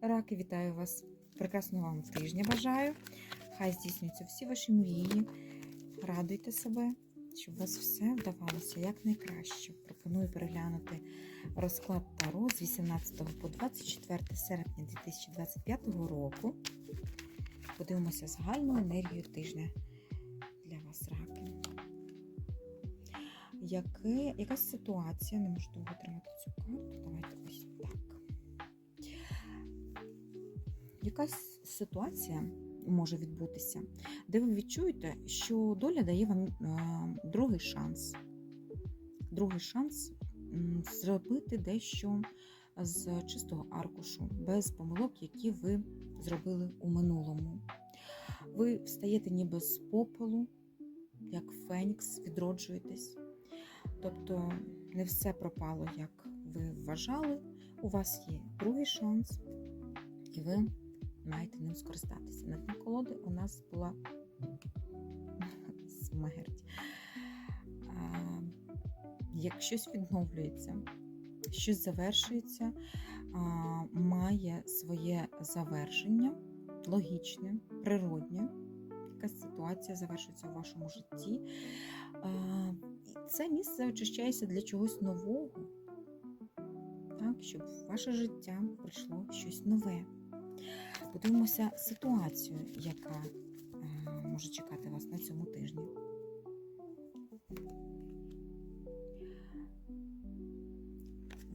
Раки, вітаю вас! Прекрасного вам тижня бажаю. Хай здійснюються всі ваші мрії. Радуйте себе, щоб у вас все вдавалося якнайкраще. Пропоную переглянути розклад Таро з 18 по 24 серпня 2025 року. Подивимося загальну енергію тижня для вас, раки. Яке, якась ситуація, не можу довго тримати цю карту. Давайте ось Якась ситуація може відбутися, де ви відчуєте, що доля дає вам е, другий шанс. Другий шанс зробити дещо з чистого аркушу, без помилок, які ви зробили у минулому. Ви встаєте ніби з попелу, як Фенікс, відроджуєтесь. Тобто не все пропало, як ви вважали. У вас є другий шанс, і ви маєте ним скористатися. На дні колоди у нас була смерть. Як щось відновлюється, щось завершується, має своє завершення, логічне, природнє. Якась ситуація завершується у вашому житті. Це місце очищається для чогось нового, так, щоб в ваше життя прийшло щось нове. Подивимося ситуацію, яка е, може чекати вас на цьому тижні.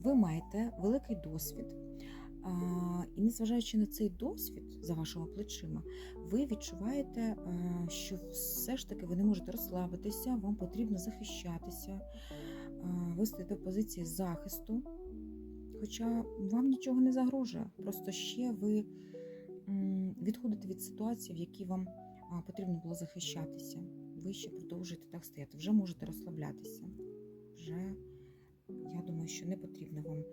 Ви маєте великий досвід, і незважаючи на цей досвід за вашими плечима, ви відчуваєте, е, що все ж таки ви не можете розслабитися, вам потрібно захищатися, ви стоїте в позиції захисту, хоча вам нічого не загрожує, просто ще ви відходите від ситуації, в якій вам потрібно було захищатися. Ви ще продовжуєте так стояти, вже можете розслаблятися. Вже я думаю, що не потрібно вам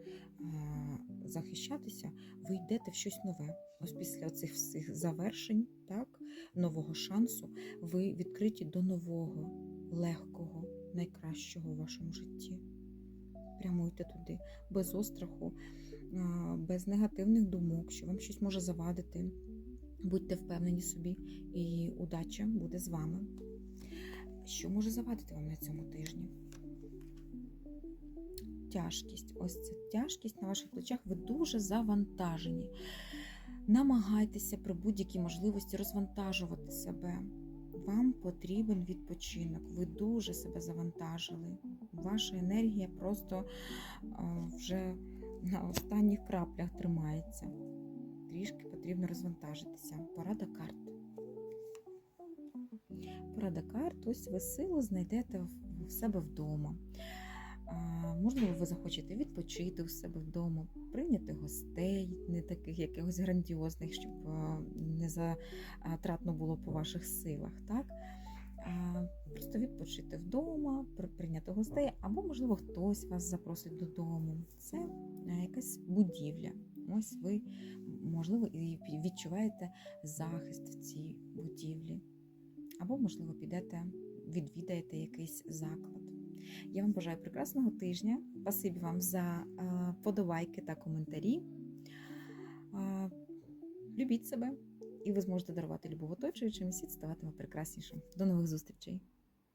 захищатися, ви йдете в щось нове. Ось після цих всіх завершень, так, нового шансу, ви відкриті до нового, легкого, найкращого в вашому житті. Прямуйте туди, без остраху, без негативних думок, що вам щось може завадити. Будьте впевнені собі, і удача буде з вами. Що може завадити вам на цьому тижні? Тяжкість. Ось ця тяжкість на ваших плечах. Ви дуже завантажені. Намагайтеся при будь-якій можливості розвантажувати себе. Вам потрібен відпочинок. Ви дуже себе завантажили. Ваша енергія просто вже на останніх краплях тримається. Трішки потрібно розвантажитися. Порада карт. Порада карт, ось ви силу знайдете в себе вдома. Можливо, ви захочете відпочити у себе вдома, прийняти гостей, не таких якихось грандіозних, щоб не затратно було по ваших силах. Так? Просто відпочити вдома, прийняти гостей, або, можливо, хтось вас запросить додому. Це якась будівля. Ось ви, можливо, відчуваєте захист в цій будівлі. Або, можливо, підете, відвідаєте якийсь заклад. Я вам бажаю прекрасного тижня. Спасибі вам за е, подобайки та коментарі. Е, Любіть себе, і ви зможете дарувати любов оточуючим, і світ ставатиме прекраснішим. До нових зустрічей!